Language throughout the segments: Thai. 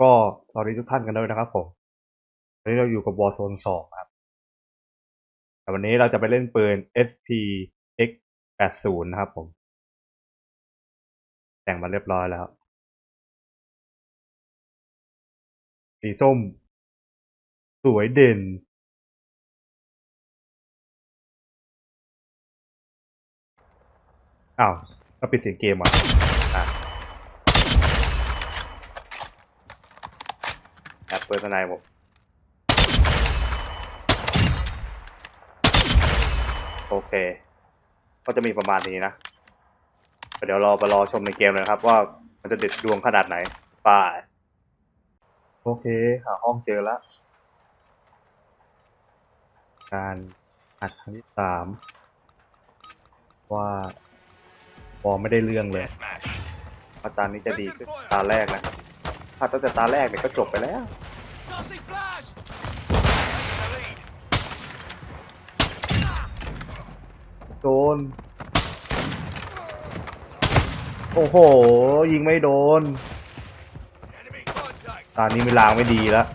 ก็สวัสดีทุกท่านกันด้วยนะครับผมวันนี้เราอยู่กับวอ r z โซนสองครับ แต่วันนี้เราจะไปเล่นปืน SPX 80นะครับผม แต่งมาเรียบร้อยแล้ว สีส้ม สวยเด่น อ้าวก็ปิดเสียงเกมอะอะ แอปเปิดสไนผมโอเค ก็จะมีประมาณนี้นะ เดี๋ยวราไปรอชมในเกมเลยครับ ว่ามันจะเด็ดดวงขนาดไหนป่าโอเค หาห้องเจอแล้ว การอัดครั้งที่สามว่าพอไม่ได้เรื่องเลย อาตานี้จะดีขึ้นตาแรกนะ ถ้าตั้งแต่ตาแรกเนี่ยก็จบไปแล้ว โดน โอ้โห ยิงไม่โดนตานี้เวลาไม่ดีแล้ว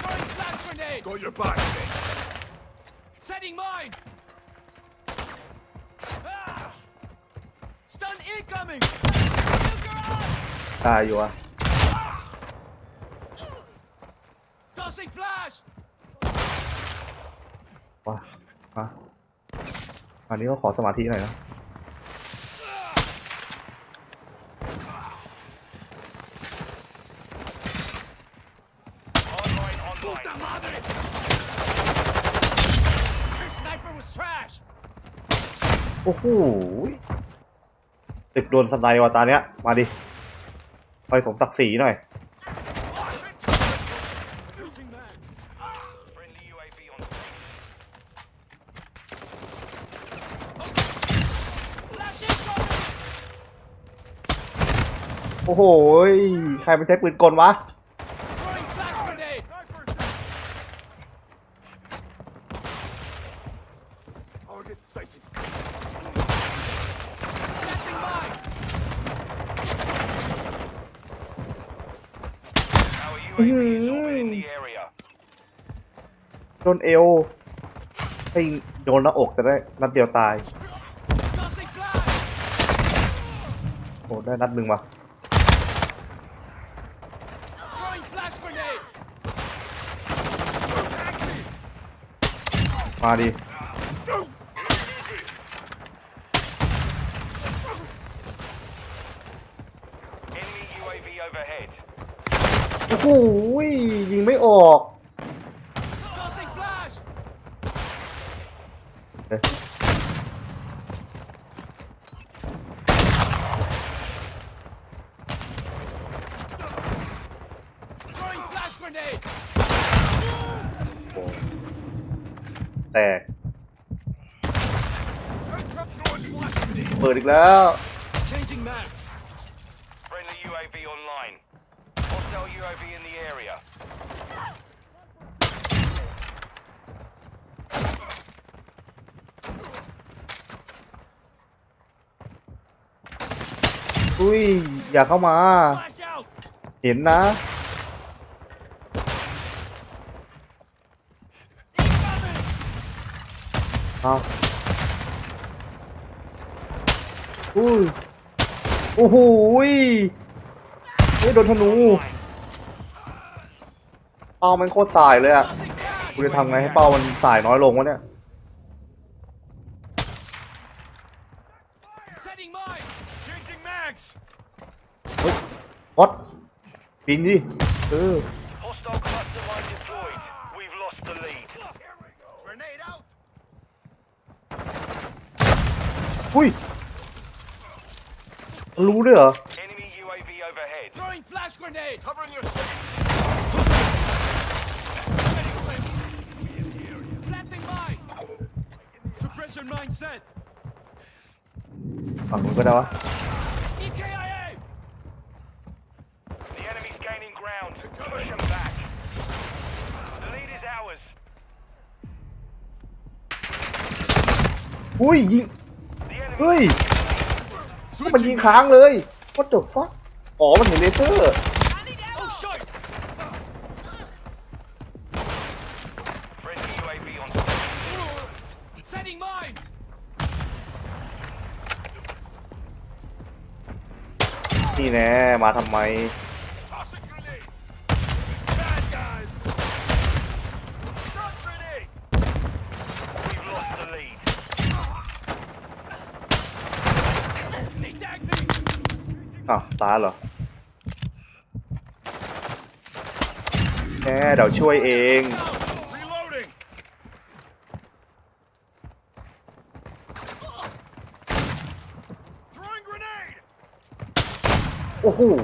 Throwing flash grenade! Got your back, mate. Setting mine! Ah! Stun incoming! Nuke her out! ตายอยู่อะ Tossing flash! ว้ามาอันนี้ก็ขอสมาธิหน่อยนะ Online, online. Your sniper was trash! โอ้โหตึกโดนสไนด์ว่ะตาเนี้ย มาดิ คอยสมศักดิ์ศรีหน่อยโอ้โห ใครมันใช้ปืนกลวะ Throwing flash grenade! Target sighted. Setting mine! Our UAV is orbiting the area. โดนเอวให้โดนหน้าอกจะได้นัดเดียวตาย Tossing flash! โอ้ได้นัดหนึ่งว่ะ Throwing flash grenade! มาดิ Enemy UAV overhead. โอ้โหยิงไม่ออก Tossing flash! เอ๊ะ Throwing flash grenade! โอ้แตกเปิดอีกแล้ว Changing mag! Friendly UAV online. Hostile UAV in the area. อุ้ย อย่าเข้ามา Flash out! เห็นนะเอาอุ้ยโอ้โหยเฮ้ยโดนธนูเป้ามันโคตรสายเลยอะ Tossing flash! กูจะทำไงให้เป้ามันสายน้อยลงวะเนี่ย Setting mine! Changing mags. ฮอตปิงดิเออ Hostile cluster mine deployed. We've lost the lead. Grenade out! อุ้ยมันรู้ด้วยเหรอ ฝั่งนู้นก็ได้วะ EKIA! The enemy's gaining ground. Push them back. The lead is ours. อุ้ยยิง The enemy เฮ้ย มันยิงค้างเลย what the fuck อ๋อ มันเห็นเลเซอร์ นี่แน่มาทำไม อ้าตายเหรอแค่เดี๋ยวช่วยเอง Reloading! Throwing grenade! โอ้โห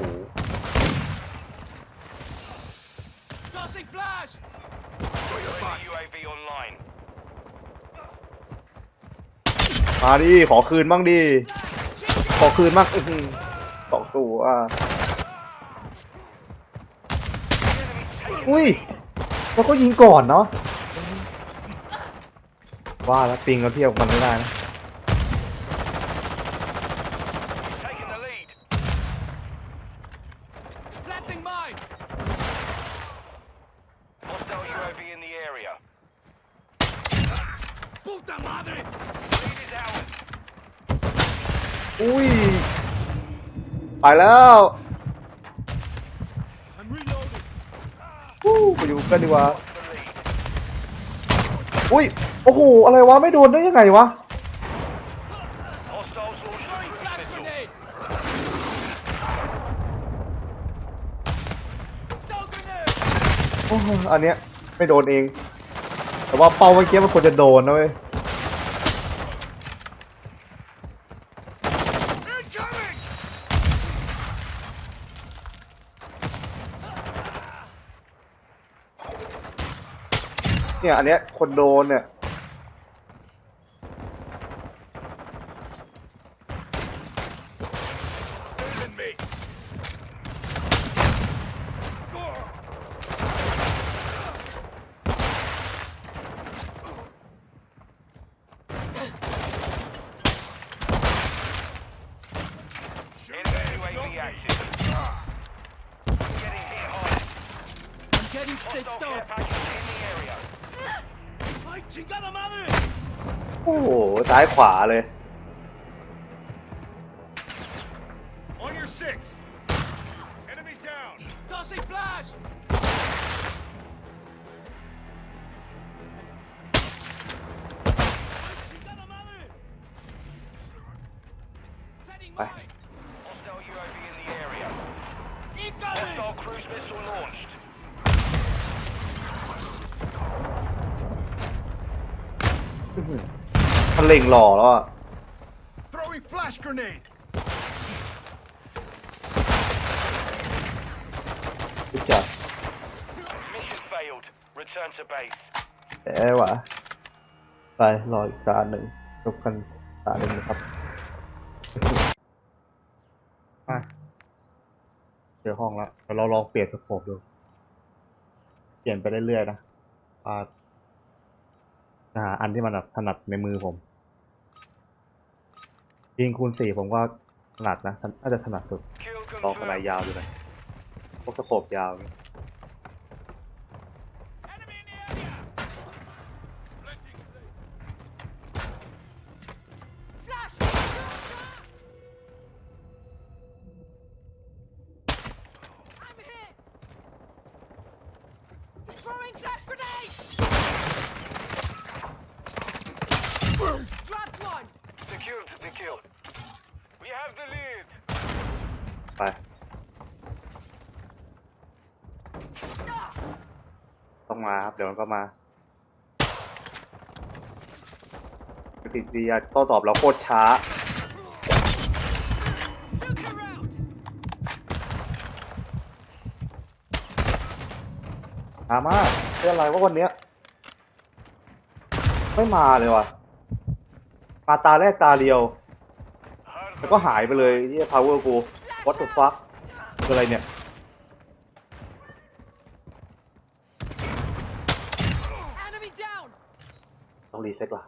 Tossing flash! Friendly UAV online. มาดิขอคืนบ้างดิ ขอคืนบ้างอื้อหือสองตัวอุ้ยแล้วก็ยิงก่อนเนาะว่าแล้วปิงเราเทียบกันไม่ได้นะ Taking the lead. Planting mine! Hostile UAV in the area. Puta madre! Lead is ours. อุ้ย ไปแล้ว I'm reloading! วู้ไปอยู่กันดีกว่า Lost the lead. อุ้ย โอ้โห อะไรวะ ไม่โดนได้ยังไงวะ Hostiles launched a Throwing cruise flash missile. grenade! Stun grenade! โอ้โหอันเนี้ย ไม่โดนเอง แต่ว่าเป้าเมื่อกี้มันควรจะโดนนะเว้ย Incoming! เนี่ย อันเนี้ยคนโดนเนี่ย Inmates! โอ้โหซ้ายขวาเลย มันเล็งหล่อแล้วอะ Throwing flash grenade! พิจัด Mission failed. Return to base. แย่วะไปรออีกตาหนึ่งจบกันตาหนึ่งนะครับ อะเจอห้องแล้วเดี๋ยวเราลองเปลี่ยนสโคปดู เปลี่ยนไปเรื่อยๆนะอ่าจะ หาอันที่มันแบบถนัดในมือผมยิงคูณสี่ผมก็ถนัดนะน่าจะถนัดสุด Kill ลองสไน confirmed. ยาวดูหน่อยพวกสโคปยาวนี่ Enemy ไปต้องมาครับ เดี๋ยวมันก็มาปฏิกิริยาโต้ตอบเราโคตรช้า Took her out! ช้ามากเป็นอะไรว่าวันเนี้ย ไม่มาเลยว่ะ มาตาแรกตาเดียว แล้วก็หายไปเลยที่ power กู วัตถุฟักคืออะไรเนี่ยต้องรีเซ็ตว่ะ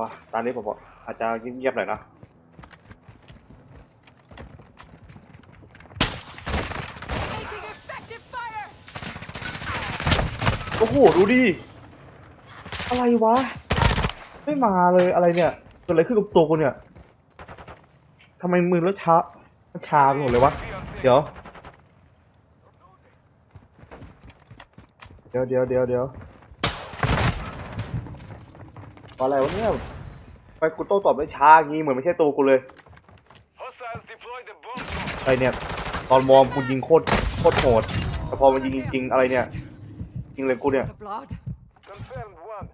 ว้าตอนนี้ผมอาจจะเงียบๆหน่อยนะ โอ้โห ดูดิ อะไรวะ ไม่มาเลยอะไรเนี่ยเกิดอะไรขึ้นกับตัวกูเนี่ยทำไมมือแล้วช้ามันชาไปหมดเลยวะ เดี๋ยว เดี๋ยวเดี๋ยวเดี๋ยวเดี๋ยวอะไรวะเนี่ยไปกูโต้ตอบได้ช้างี้เหมือนไม่ใช่ตัวกูเลย Hostiles deploy the bomb drone. ไอเนี่ย ตอนวอร์มกูยิงโคตรโคตรโหดแต่พอมันยิงจริงๆอะไรเนี่ย ยิงเลยกูเนี่ย The blood. Confirmed one.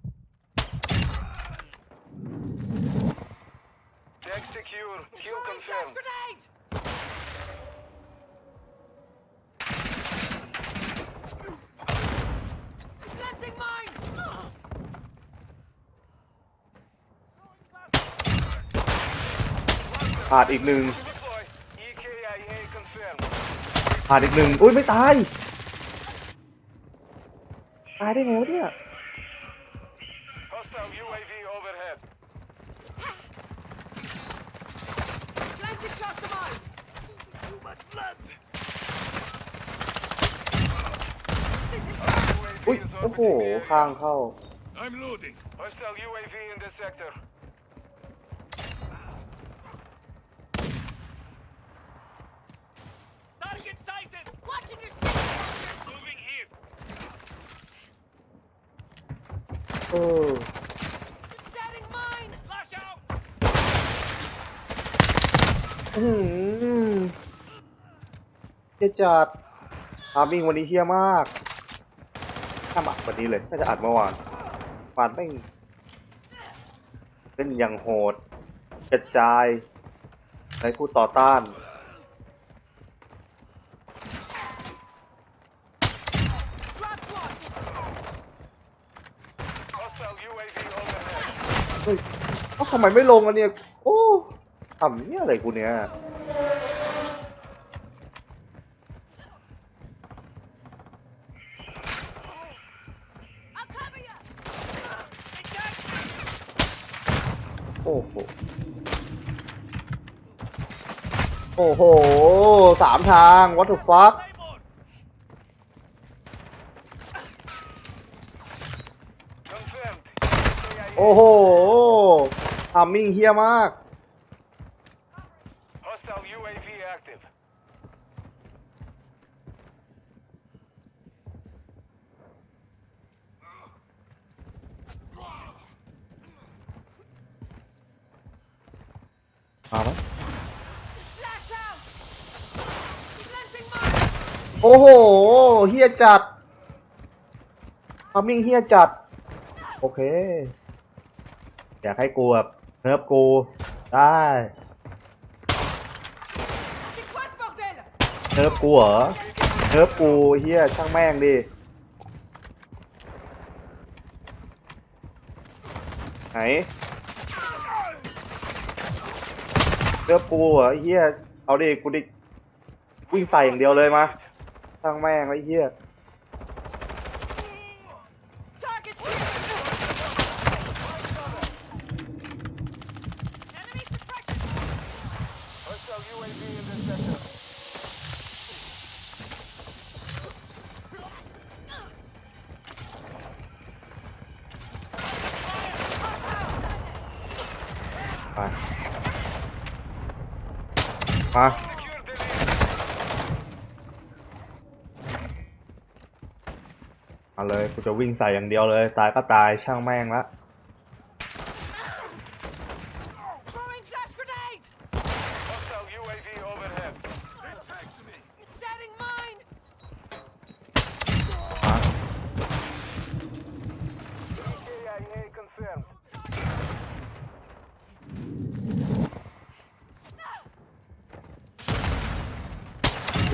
Deck secure. Kill Throwing flash confirmed. grenade! Planting mine! ขาดอีกหนึ่ง Deploy. EKIA confirmed. ขาดอีกหนึ่งอุ้ยไม่ตาย ตายได้ไงวะเนี่ย Hostile UAV overhead. Planting cluster mine! Too much blood. This is อุ้ย UAV is โอ้โห orbiting the area. ข้างเข้า I'm loading. Hostile UAV in the sector. Target ออ Setting mine! Flash out. อื้อหือเฮียจัดทามิ่งวันนี้เฮียมากถ้ามาวันนี้เลยน่าจะอัดเมื่อวานวานไม่งเล่นอย่างโหด กระจายในผู้ต่อต้าน Grab one! Hostile UAV overhead. เฮ้ยเอ้าทำไมไม่ลงอะเนี่ย โอ้ทำเนี่ยอะไรกูเนี่ย I'll cover you! โอ้โห โอ้โห สามทาง what the fuck โอ้โห ทามมิ่งเฮียมาก Hostile UAV active. มาไหม Flash out! Planting mine! โอ้โหเฮียจัดทามมิ่งเฮียจัด โอเค อยากให้กูแบบ เนิร์ฟกูได้เนิร์ฟกูเหรอเนิร์ฟกูเฮียช่างแม่งดิไหนเนิร์ฟกูเหรอเฮียเอาดิกูดิวิ่งใส่อย่างเดียวเลยมาช่างแม่งไอ้เฮีย Target here! Enemy suppression! Hostile UAV in the sector. มา มาเอาเลยกูจะวิ่งใส่อย่างเดียวเลย ตายก็ตายช่างแม่งละ Throwing flash grenade! Hostile UAV overhead. Get back to me. Setting mine! มา EKIA confirmed. นี่ Enemy has the lead. นี่ Deck secure.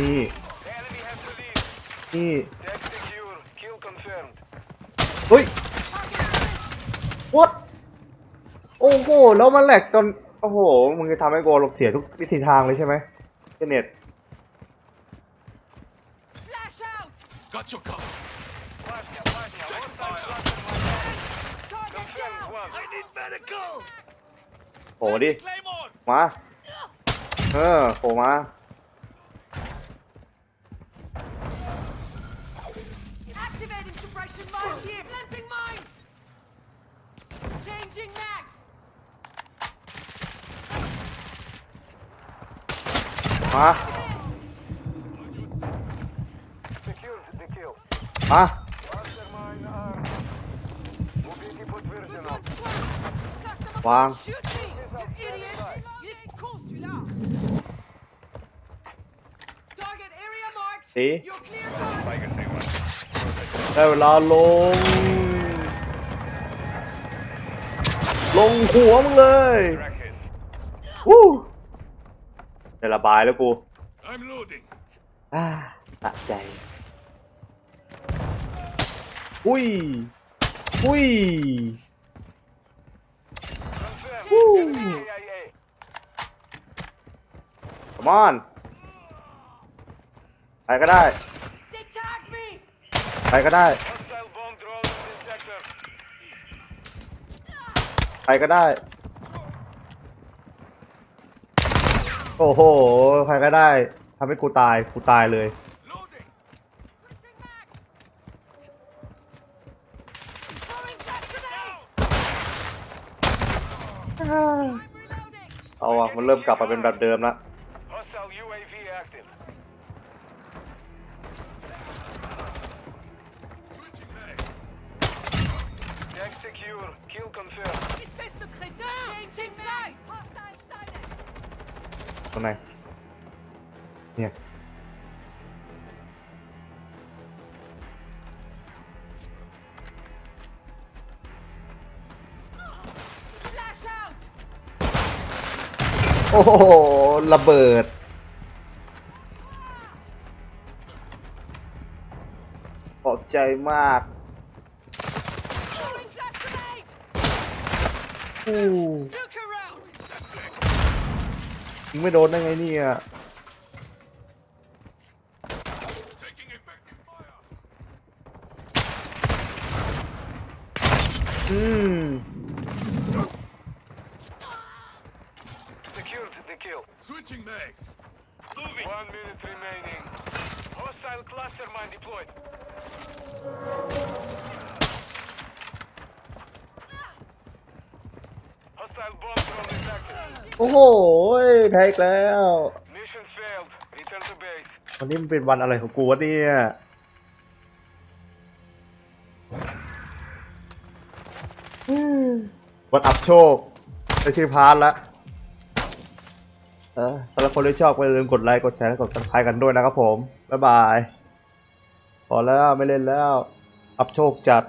Kill confirmed. เฮ้ย what โอ้โห แล้วมันแหลกจน โอ้โห มึงจะทำให้โกลบเสียทุกวิธีทางเลยใช่ไหมเจเน็ต Flash out! Got your cover. Flashing, flashing. Check Hostile fire. cluster mine. Target Confirmed down! one. I need medical. โผล่ดิ Claymore! มา เออโผล่มา Changing mags. มา Secured the kill. มา Mastermind armed. ลาลงลงหัวมึงเลย Crackhead. วู้ได้ระบายแล้วกู I'm loading. อ่าสะใจอุ้ยอุ้ย Changing mags. CIA. come on ใครก็ได้ They tagged me. ใครก็ได้ ก็ได้ โอ้โห ใครก็ได้ทำให้กูตาย กูตายเลย เอาอะมันเริ่มกลับมาเป็นแบบเดิมแล้ว Hostile UAV active. Switching mag. Tag secure. Kill confirmed. Espèce de crétin. Changing mags. Hostile sighted. ตรงไหนเนี่ย Flash out. โอ้โหระเบิด ขอบใจมาก Throwing flash grenade. อู้ Duke around. มึงไม่โดนได้ไงเนี่ยอืม Secured the kill. Switching mags. One minute remaining. Hostile cluster mine deployed. Hostile bomb drone is active. โอ้โหแพ้อีกแล้ว Mission failed. Return to base. วันนี้มันเป็นวันอะไรของกูวะเนี่ยวันอับโชคไม่ใช่พาร์ทละเออสำหรับคนที่ชอบก็อย่าลืมกดไลค์กดแชร์และกดติดตามกันด้วยนะครับผม บ๊ายบาย พอแล้วไม่เล่นแล้ว อับโชคจัด